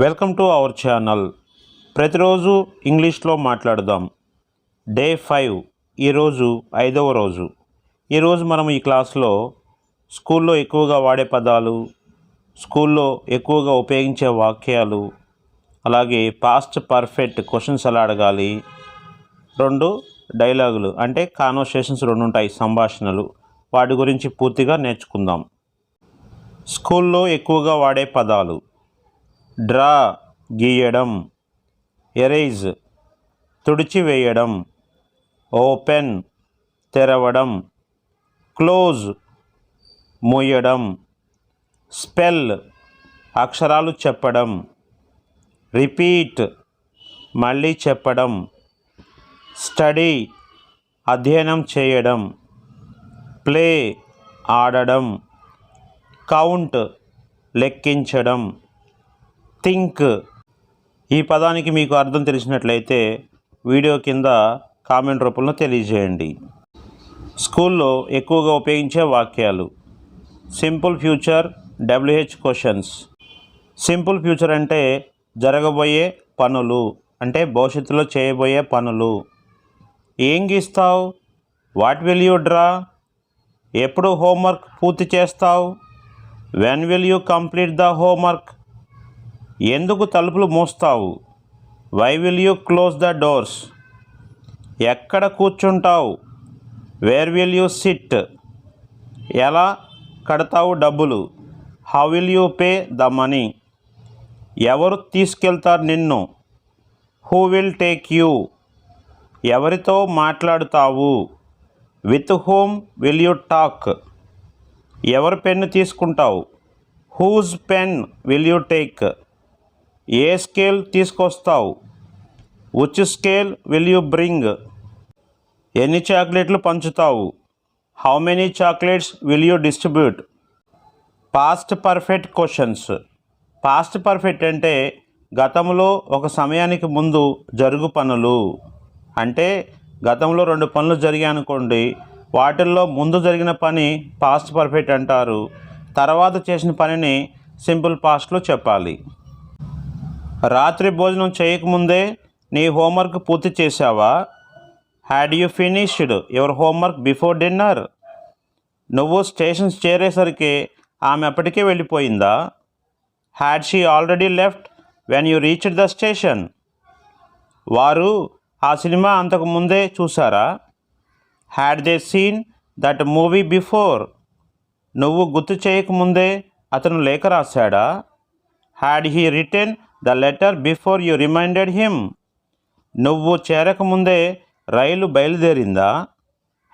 Welcome to our channel. ప్రతిరోజు ఇంగ్లీష్లో మాట్లాడదాం. డే ఫైవ్ ఈరోజు ఐదవ రోజు. ఈరోజు మనం ఈ క్లాస్లో స్కూల్లో ఎక్కువగా వాడే పదాలు స్కూల్లో ఎక్కువగా ఉపయోగించే వాక్యాలు అలాగే పాస్ట్ పర్ఫెక్ట్ క్వశ్చన్స్ ఎలా అడగాలి. రెండు డైలాగులు అంటే కాన్వర్సేషన్స్ రెండు ఉంటాయి సంభాషణలు. వాటి గురించి పూర్తిగా నేర్చుకుందాం. స్కూల్లో ఎక్కువగా వాడే పదాలు డ్రా గీయడం ఎరేజ్ తుడిచివేయడం ఓపెన్ తెరవడం క్లోజ్ మూయడం స్పెల్ అక్షరాలు చెప్పడం రిపీట్ మళ్ళీ చెప్పడం స్టడీ అధ్యయనం చేయడం ప్లే ఆడడం కౌంట్ లెక్కించడం థింక్. ఈ పదానికి మీకు అర్థం తెలిసినట్లయితే వీడియో కింద కామెంట్ రూపంలో తెలియజేయండి. స్కూల్లో ఎక్కువగా ఉపయోగించే వాక్యాలు. Simple future WH questions. Simple future అంటే జరగబోయే పనులు అంటే భవిష్యత్తులో చేయబోయే పనులు. ఏం గీస్తావు? What will you draw? ఎప్పుడు హోంవర్క్ పూర్తి చేస్తావు? When will you complete the homework? ఎందుకు తలుపులు మూస్తావు? Why will you close the doors ఎక్కడ కూర్చుంటావు? వేర్ విల్ యూ సిట్ ఎలా కడతావు డబ్బులు? How will you pay the money ఎవరు తీసుకెళ్తారు నిన్ను? హూ విల్ టేక్ యూ ఎవరితో మాట్లాడుతావు? With whom will you talk ఎవరి పెన్ను తీసుకుంటావు? Whose pen will you take A scale తీసుకొస్తావు? Which scale will you bring ఎన్ని చాక్లెట్లు పంచుతావు? How many chocolates will you distribute past perfect questions past perfect అంటే గతంలో ఒక సమయానికి ముందు జరుగు పనులు. అంటే గతంలో రెండు పనులు జరిగాయి అనుకోండి వాటిల్లో ముందు జరిగిన పని పాస్ట్ పర్ఫెక్ట్ అంటారు. తర్వాత చేసిన పనిని సింపుల్ పాస్ట్లో చెప్పాలి. రాత్రి భోజనం చేయకముందే నీ హోంవర్క్ పూర్తి చేశావా? Had you finished your homework before dinner నువ్వు స్టేషన్స్ చేరేసరికి ఆమె అప్పటికే వెళ్ళిపోయిందా? Had she already left when you reached the station వారు ఆ సినిమా అంతకు ముందే చూసారా had they seen that movie before నువ్వు గుర్తు చేయకముందే అతను లేఖ రాశాడా? Had he return the letter before you reminded him. నువ్వు చేరకముందే రైలు బయలుదేరిందా?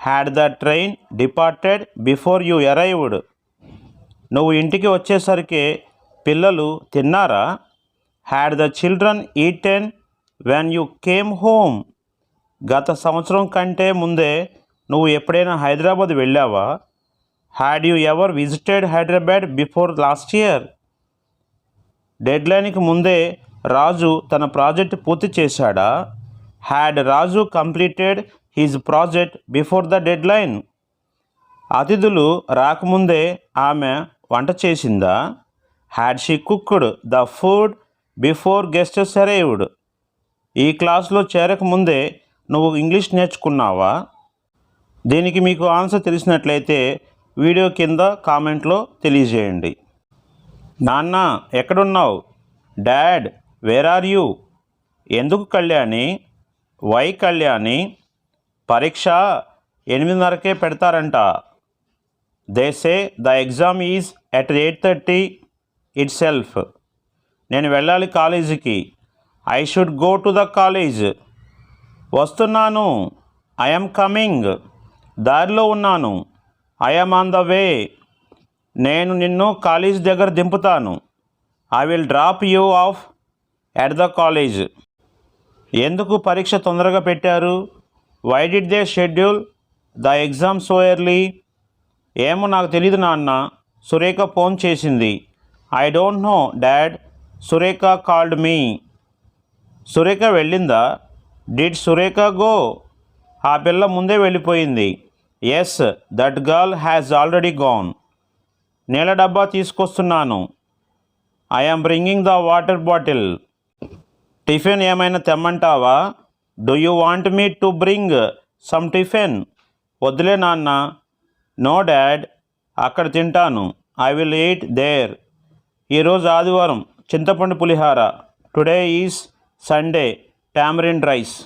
Had the train departed before you arrived. నువ్వు ఇంటికి వచ్చేసరికి పిల్లలు తిన్నారా? Had the children eaten when you came home. గత సంవత్సరం కంటే ముందే నువ్వు ఎప్పుడైనా హైదరాబాద్ వెళ్ళావా? Had you ever visited Hyderabad before last year? డెడ్లైన్కి ముందే రాజు తన ప్రాజెక్ట్ పూర్తి చేశాడా? Had Raju completed his project before the deadline? అతిథులు రాకముందే ఆమె వంట చేసిందా? Had she cooked the food before guest arrived ఈ క్లాస్లో చేరకముందే నువ్వు ఇంగ్లీష్ నేర్చుకున్నావా? దీనికి మీకు ఆన్సర్ తెలిసినట్లయితే వీడియో కింద కామెంట్లో తెలియజేయండి. నాన్న ఎక్కడున్నావు? డాడ్ వేర్ ఆర్ యూ ఎందుకు కళ్యాణి? వై కళ్యాణి? పరీక్ష ఎనిమిదిన్నరకే పెడతారంట. They say the exam is at eight thirty itself నేను వెళ్ళాలి కాలేజీకి. I should go to the college వస్తున్నాను. ఐఎమ్ కమింగ్ దారిలో ఉన్నాను. ఐఎమ్ ఆన్ ద వే నేను నిన్ను కాలేజ్ దగ్గర దింపుతాను. I will drop you off at the college ఎందుకు పరీక్ష తొందరగా పెట్టారు? Why did they schedule the exam so early ఏమో నాకు తెలియదు నాన్న. సురేఖ ఫోన్ చేసింది. I don't know dad Surekha called me Surekha వెళ్ళిందా? డిడ్ సురేఖ గో ఆ పిల్ల ముందే వెళ్ళిపోయింది. Yes that girl has already gone నీళ్ళ డబ్బా తీసుకొస్తున్నాను. I bringing the water bottle tiffin ఏమైనా తెమ్మంటావా? Do you want me to bring some tiffin వద్దులే నాన్న. నో డాడ్ అక్కడ తింటాను. ఐ విల్ ఎయిట్ దేర్ ఈరోజు ఆదివారం చింతపండు పులిహార. Today is Sunday tamarind rice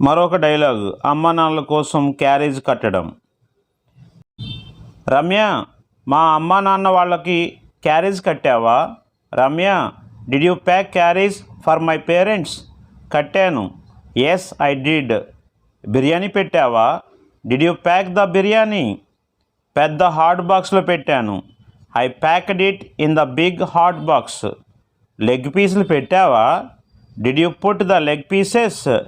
మరొక డైలాగ్ అమ్మ నాన్నల కోసం క్యారేజ్ కట్టడం. రమ్య మా అమ్మ నాన్న వాళ్ళకి carriage కట్టావా? Ramya did you pack carriage for my parents కట్టాను. ఎస్ ఐ డిడ్ బిర్యానీ పెట్టావా? Did you pack the biryani? పెద్ద హాట్ బాక్స్లో పెట్టాను. I packed it in the big hot box leg పీసులు పెట్టావా? Did you put the leg pieces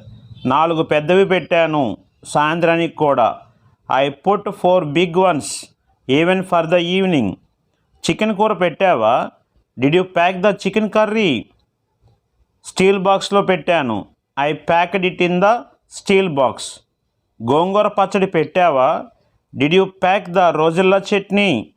నాలుగు పెద్దవి పెట్టాను. సాయంత్రానికి కూడా. I put four big ones even for the evening chicken కూర పెట్టావా? Did you pack the chicken curry steel బాక్స్లో పెట్టాను. I packed it in the steel box గోంగూర పచ్చడి పెట్టావా? Did you pack the roselle chutney?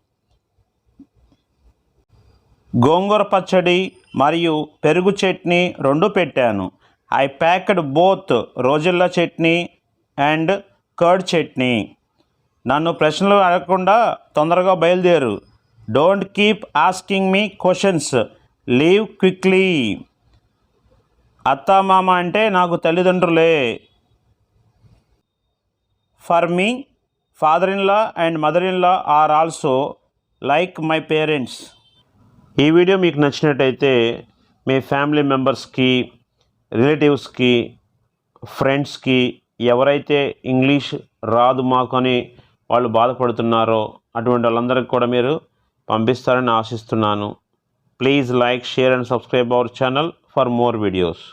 గోంగూర పచ్చడి మరియు పెరుగు చట్నీ రెండు పెట్టాను. I packed both roselle chutney and curd chutney. నన్ను ప్రశ్నలు అడగకుండా తొందరగా బయలుదేరు. Don't keep asking me questions. Leave quickly. అత్త మామ అంటే నాకు తల్లిదండ్రులే. For me father in law and mother in law are also like my parents. ఈ వీడియో మీకు నచ్చినట్టయితే మీ ఫ్యామిలీ మెంబర్స్కి రిలేటివ్స్కి ఫ్రెండ్స్కి ఎవరైతే ఇంగ్లీష్ రాదు మాకు అని వాళ్ళు బాధపడుతున్నారో అటువంటి వాళ్ళందరికీ కూడా మీరు పంపిస్తారని ఆశిస్తున్నాను. Please like share and subscribe our channel for more videos